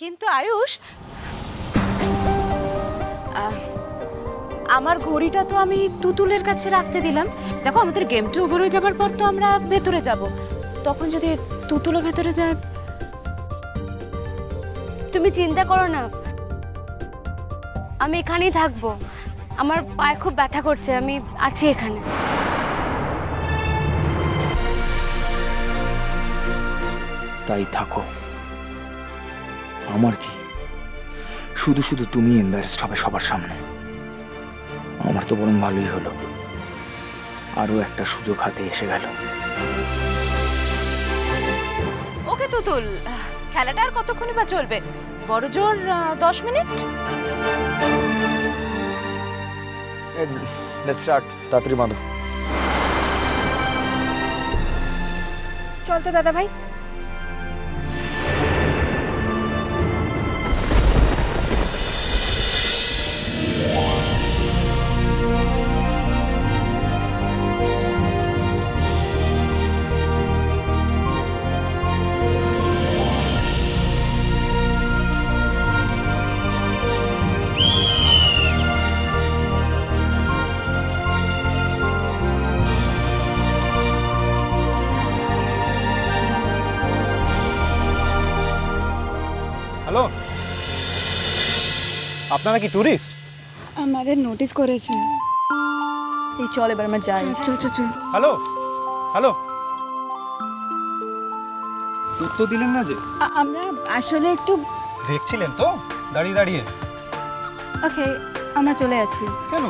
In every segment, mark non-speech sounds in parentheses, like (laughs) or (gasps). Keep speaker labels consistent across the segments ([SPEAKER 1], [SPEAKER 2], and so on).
[SPEAKER 1] কিন্তু আয়ুষ আমার ঘড়িটা তো আমি তুতুলের কাছে রাখতে দিলাম। দেখো আমাদের গেমটা ওভার হয়ে যাবার পর তো আমরা ভেতরে যাব। তখন যদি তুতুলও ভেতরে যায়।
[SPEAKER 2] তুমি চিন্তা করো না। আমি এখানেই থাকব। আমার পায়ে খুব ব্যথা করছে আমি আছি এখানে।
[SPEAKER 3] তাই থাকো। আমার কি? শুধু শুধু তুমি এম্বারেসড হবে সবার সামনে। আমার তো বরং ভালোই হলো। আরও একটা সুযোগ হাতে এসে গেল।
[SPEAKER 1] ওকে তুতুল খেলাটা আর কতক্ষণই বা চলবে? বড় জোর দশ মিনিট?
[SPEAKER 3] লেটস স্টার্ট তাড়াতাড়ি বাঁধো।
[SPEAKER 4] চল তো দাদা ভাই
[SPEAKER 5] আপনারা কি ট্যুরিস্ট
[SPEAKER 4] আমাদের নোটিস করেছে। এই চল এবার আমরা যাই। চল চল চল
[SPEAKER 5] হ্যালো হ্যালো উত্তর দিলেন না যে?
[SPEAKER 4] আমরা আসলে একটু
[SPEAKER 5] দেখছিলেন তো? দাঁড়িয়ে দাঁড়িয়ে।
[SPEAKER 4] ওকে আমরা চলে যাচ্ছি।
[SPEAKER 5] কেন?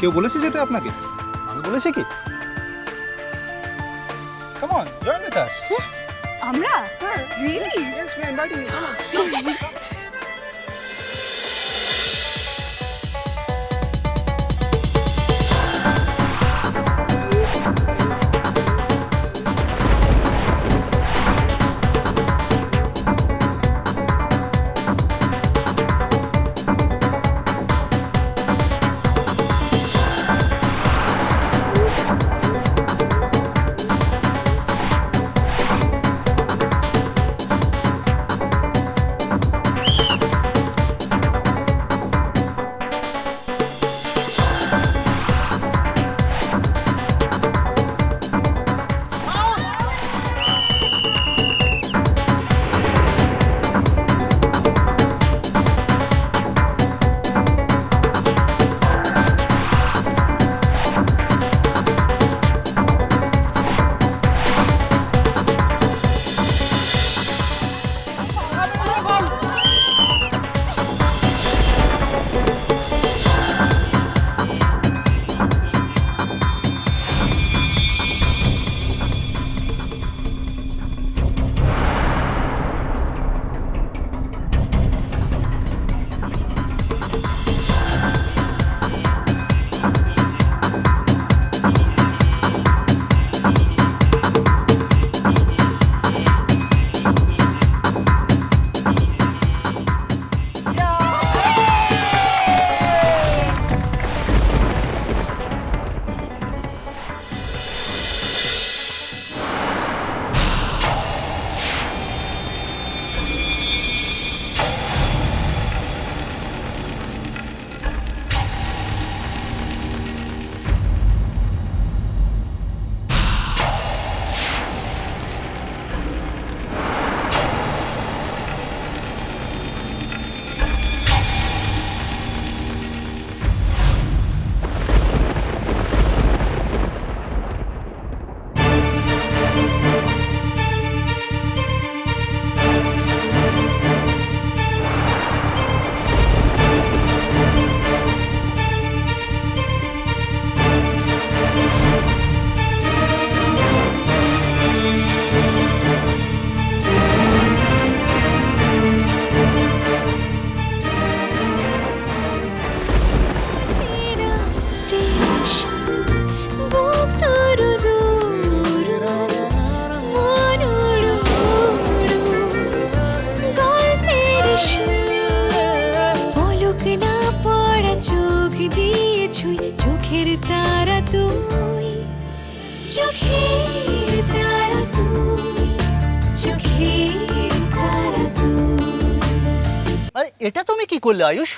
[SPEAKER 5] কেউ বলেছে যেতে আপনাকে? আমি বলেছি কি? Come on, join with us.
[SPEAKER 4] আমরা? Really
[SPEAKER 5] are inviting you. (gasps) Come on.
[SPEAKER 6] চোখের তারা তুই চোখের তারা তুই।
[SPEAKER 7] এটা তুমি কি করলে আয়ুষ?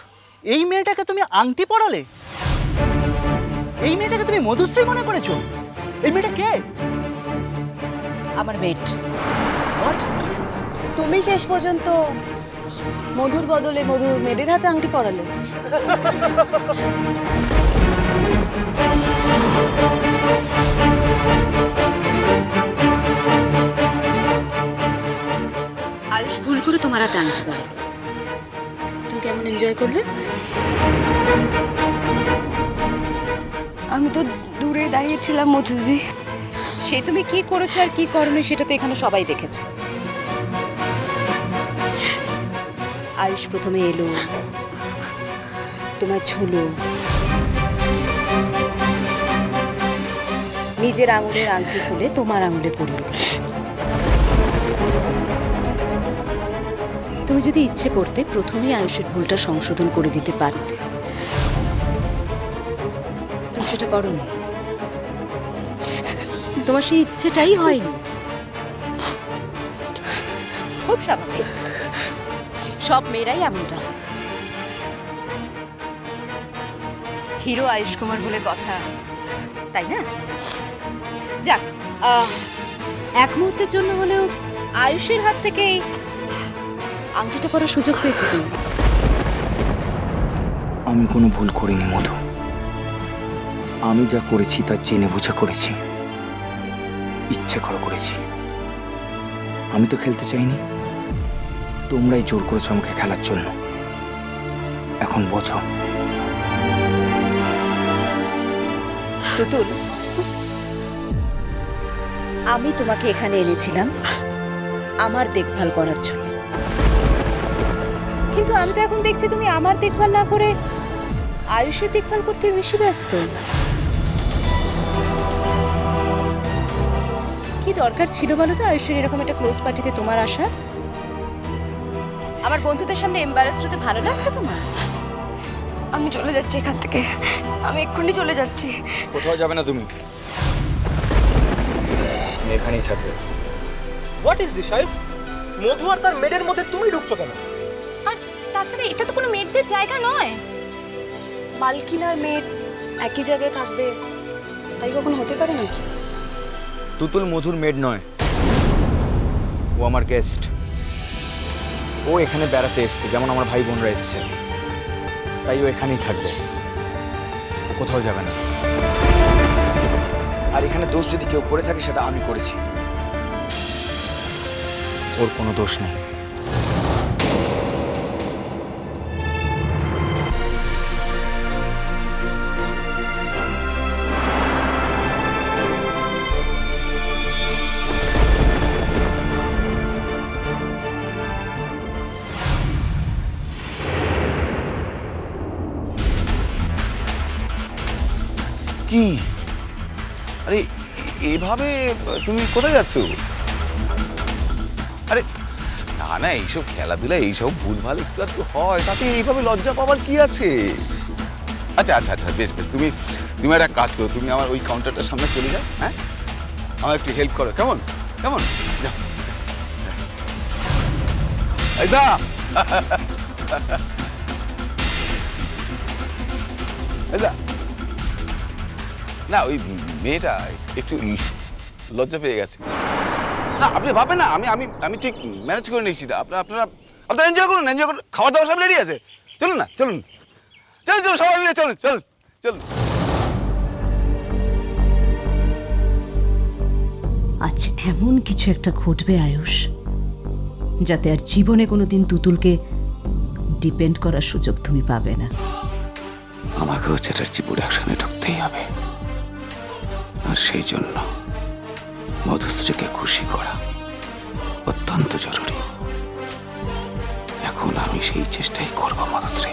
[SPEAKER 7] এই মেয়েটাকে তুমি আংটি পড়ালে এই মেয়েটাকে তুমি মধুশ্রী মনে করেছ? এই মেয়েটা কে?
[SPEAKER 1] আমার মেট
[SPEAKER 7] হোয়াট
[SPEAKER 4] তুমি শেষ পর্যন্ত মধুর বদলে মধুর মেয়েদের হাতে আংটি পরালে। (laughs)
[SPEAKER 1] ভুল করে তোমার হাতে আংটি পড়ে তুমি কেমন এনজয় করলে?
[SPEAKER 2] আমি তো দূরে দাঁড়িয়েছিলাম মধু দিদি।
[SPEAKER 1] সে তুমি কি করেছ আর কি করনি সেটা তো এখানে সবাই দেখেছে। আয়ুষ প্রথমে এলো তোমায় ছুলো। নিজের আঙুলের আংটি খুলে তোমার আঙুলে পরিয়ে দিল। তুমি যদি ইচ্ছে করতে প্রথমেই আয়ুষের ভুলটা সংশোধন করে দিতে পারতে তুমি সেটা করনি। তোমার সেই ইচ্ছেটাই হয়নি। খুব স্বাভাবিক। সব মেয়েরাই এমনটা। হিরো আয়ুষ কুমার বলে কথা, তাই না? যাক এক মুহূর্তের জন্য হলেও আয়ুষের হাত থেকে এই আংটিটা পরার সুযোগ পেয়েছ তুমি?
[SPEAKER 3] আমি কোনো ভুল করিনি মধু। আমি যা করেছি তা জেনে বুঝে করেছি। ইচ্ছে করে করেছি। আমি তো খেলতে চাইনি। তোমরাই জোর করেছ আমাকে খেলার জন্য। এখন বোঝো।
[SPEAKER 1] তুতুল আমি তোমাকে এখানে এনেছিলাম। আমার দেখভাল করার জন্য। কিন্তু আমি তো এখন দেখছি তুমি আমার দেখভাল না করে আয়ুষের দেখভাল করতে বেশি ব্যস্ত। কি দরকার ছিল বলো তো আয়ুষের এরকম একটা ক্লোজ পার্টিতে তোমার আসা? আমার বন্ধুদের সামনে এম্বারাসড হতে ভালো লাগছে তোমার?
[SPEAKER 2] আমি চলে যাচ্ছি এখান থেকে। আমি এক্ষুনি চলে যাচ্ছি।
[SPEAKER 3] কোথাও যাবে না তুমি। এখানেই থাকবে।
[SPEAKER 5] What is this Saif Madhu আর তার মেডের মধ্যে তুমি ঢুকছো কেন?
[SPEAKER 2] তাছাড়া এটা তো কোনো মেয়েদের জায়গা নয়।
[SPEAKER 4] মালকিন আর মেয়ে একই জায়গায় থাকবে তাই কখনো হতে পারে নাকি?
[SPEAKER 3] তুতুল মধুর মেড নয়। ও আমার গেস্ট ও এখানে বেড়াতে এসছে যেমন আমার ভাই বোনরা এসছে। তাই ও এখানেই থাকবে। ও কোথাও যাবে না। আর এখানে দোষ যদি কেউ করে থাকে সেটা আমি করেছি। ওর কোনো দোষ নেই।
[SPEAKER 8] কি? আরে, এভাবে তুমি কোথায় যাচ্ছ? আরে, না না, এইসব খেলাধুলা, এইসব ভুলভাল একটু একটু হয়, তাতে এইভাবে লজ্জা পাওয়ার কি আছে? আচ্ছা আচ্ছা আচ্ছা বেশ বেশ, তুমি তুমি একটা কাজ করো, তুমি আমার ওই কাউন্টারটার সামনে চলে যাও হ্যাঁ? আমার একটু হেল্প করো, কেমন? কেমন? যাও। দা দা না ওই মেয়েটা একটু লজ্জা পেয়ে গেছে। না আপনি ভাবেন না আমি আমি আমি ঠিক ম্যানেজ করে নিয়েছি। না আপনারা আপনারা আপনারা এনজয় করুন এনজয় করুন। খাওয়া দাওয়া সব রেডি আছে। চলুন না চলুন। চলুন চলুন সবাই মিলে চলুন চলুন চলুন।
[SPEAKER 9] আজ এমন কিছু একটা ঘটবে আয়ুষ যাতে আর জীবনে কোনো দিন তুতুলকে ডিপেন্ড করার সুযোগ তুমি পাবে না।
[SPEAKER 8] আমাকেও চ্যাটার্জি প্রোডাকশনে ঢুকতেই হবে। আর সেই জন্য মধুশ্রীকে খুশি করা অত্যন্ত জরুরি। এখন আমি সেই চেষ্টাই করব মধুশ্রী।